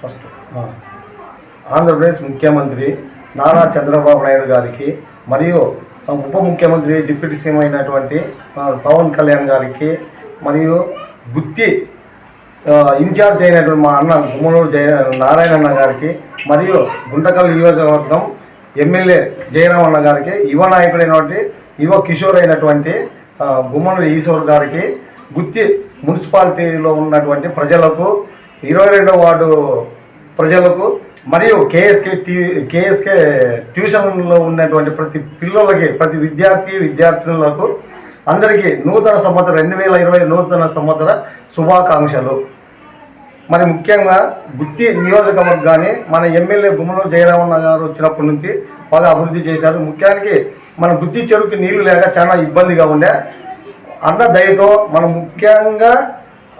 First. Andhra Pradesh ముఖ్యమంత్రి నారా చంద్రబాబు నాయుడు గారికి మరియు ఉప ముఖ్యమంత్రి డిప్యూటీ సీఎం అయినటువంటి పవన్ కళ్యాణ్ గారికి మరియు గుత్తి ఇన్ఛార్జ్ అయినటువంటి మా అన్న గుమ్మలూరు జయ నారాయణ అన్న గారికి మరియు గుంటకల్ నియోజకవర్గం ఎమ్మెల్యే జయరామన్న గారికి యువ నాయకుడైనటువంటి యువ కిషోర్ అయినటువంటి గుమ్మలూరు ఈశ్వర్ గారికి గుత్తి మున్సిపాలిటీలో ఉన్నటువంటి ప్రజలకు ఇరవై రెండవ వార్డు ప్రజలకు మరియు కేఎస్కే ట్యూ కేఎస్కే ట్యూషన్లో ఉన్నటువంటి ప్రతి పిల్లలకి ప్రతి విద్యార్థి విద్యార్థినులకు అందరికీ నూతన సంవత్సరం రెండు వేల ఇరవై నూతన సంవత్సర శుభాకాంక్షలు. మరి ముఖ్యంగా గుత్తి నియోజకవర్గాన్ని మన ఎమ్మెల్యే గుమ్మనూరు జయరామన్న గారు వచ్చినప్పటి నుంచి బాగా అభివృద్ధి చేశారు. ముఖ్యానికి మన గుత్తి చెరుకు నీళ్ళు లేక చాలా ఇబ్బందిగా ఉండే. అన్న దయతో మనం ముఖ్యంగా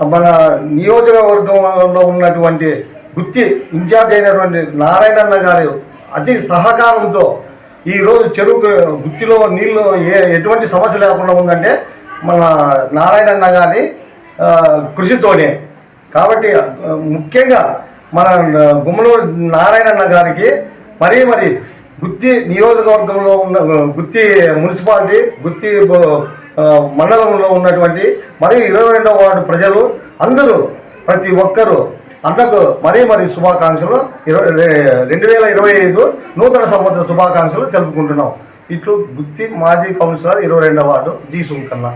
మన నియోజకవర్గంలో ఉన్నటువంటి గుత్తి ఇన్ఛార్జ్ అయినటువంటి నారాయణన్న గారి అతి సహకారంతో ఈరోజు చెరువు గుత్తిలో నీళ్ళు ఏ ఎటువంటి సమస్య లేకుండా ఉందంటే మన నారాయణన్న గారి కృషితోనే. కాబట్టి ముఖ్యంగా మన గుమ్మలూరు నారాయణన్న గారికి మరీ మరి గుత్తి నియోజకవర్గంలో ఉన్న గుత్తి మున్సిపాలిటీ గుత్తి మండలంలో ఉన్నటువంటి మరియు ఇరవై రెండవ వార్డు ప్రజలు అందరూ ప్రతి ఒక్కరూ అందకు మరీ మరి శుభాకాంక్షలు. ఇరవై రెండు వేల ఇరవై ఐదు నూతన సంవత్సర శుభాకాంక్షలు తెలుపుకుంటున్నాం. ఇట్లు గుత్తి మాజీ కౌన్సిలర్ ఇరవై రెండవ వార్డు జీ సుంకన్నా.